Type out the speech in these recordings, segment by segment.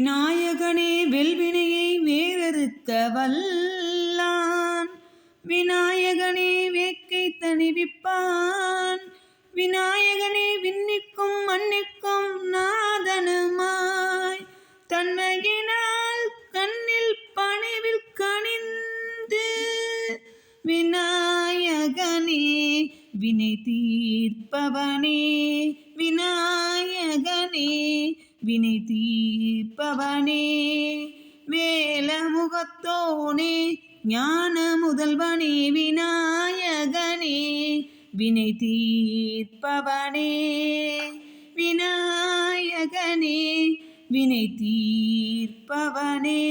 விநாயகனே வெல்வினையை வேறறுக்க வல்லான். விநாயகனே வேக்கை தணிவிப்பான். விநாயகனே விண்ணிற்கும் மண்ணிற்கும் நாதனுமாய். தன்மையினால் கண்ணில் பணிவில் கணிந்து விநாயகனே வினை தீர்ப்பவனே. விநாயகனே வினை தீர்ப்பவனே வேலமுகத்தோனே ஞான முதல்வனே விநாயகனே வினை தீர்ப்பவனே விநாயகனே வினை தீர்ப்பவனே.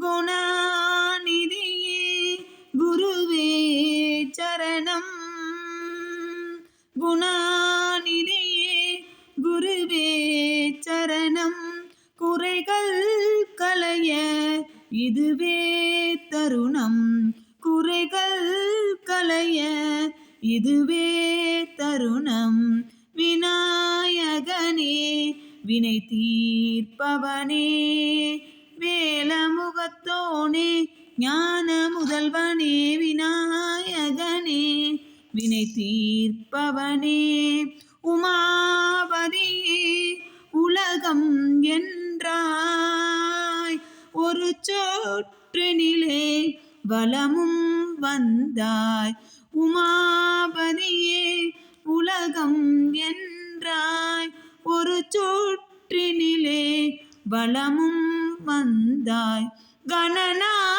குணாநிதியே குருவே சரணம் குணா குருவே சரணம். குறைகள் கலைய இதுவே தருணம். குறைகள் கலைய இதுவே தருணம். விநாயகனே வினை தீர்ப்பவனே வேலமுகத்தோனே ஞான முதல்வனே விநாயகனே வினை தீர்ப்பவனே. உமாபதியே உலகம் என்றாய். ஒரு சோற்று சொற்றினிலே வளமும் வந்தாய். உமாபதியே உலகம் என்றாய். ஒரு சோற்றினிலே வளமும் வந்தாய். கணனா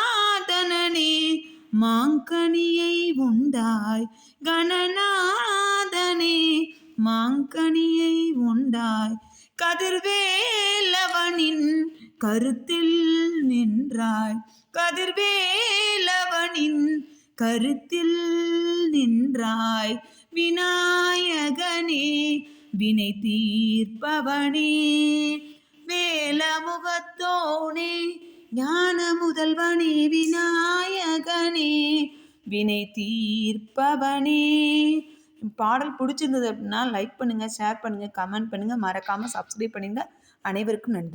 மாங்கனியை உண்டாய் கணநாதனே மாங்கனியை உண்டாய் கதிர்வேலவனின் கருத்தில் நின்றாய். கதிர்வேலவனின் கருத்தில் நின்றாய். விநாயகனே வினை தீர்ப்பவனே வேலமுகத்தோனே ஞான முதல்வனே விநாயகனே வினை தீர்ப்பவனே. பாடல் பிடிச்சிருந்தது அப்படின்னா லைக் பண்ணுங்கள் ஷேர் பண்ணுங்கள் கமெண்ட் பண்ணுங்கள் மறக்காமல் சப்ஸ்கிரைப் பண்ணிடுங்க அனைவருக்கும் நன்றி.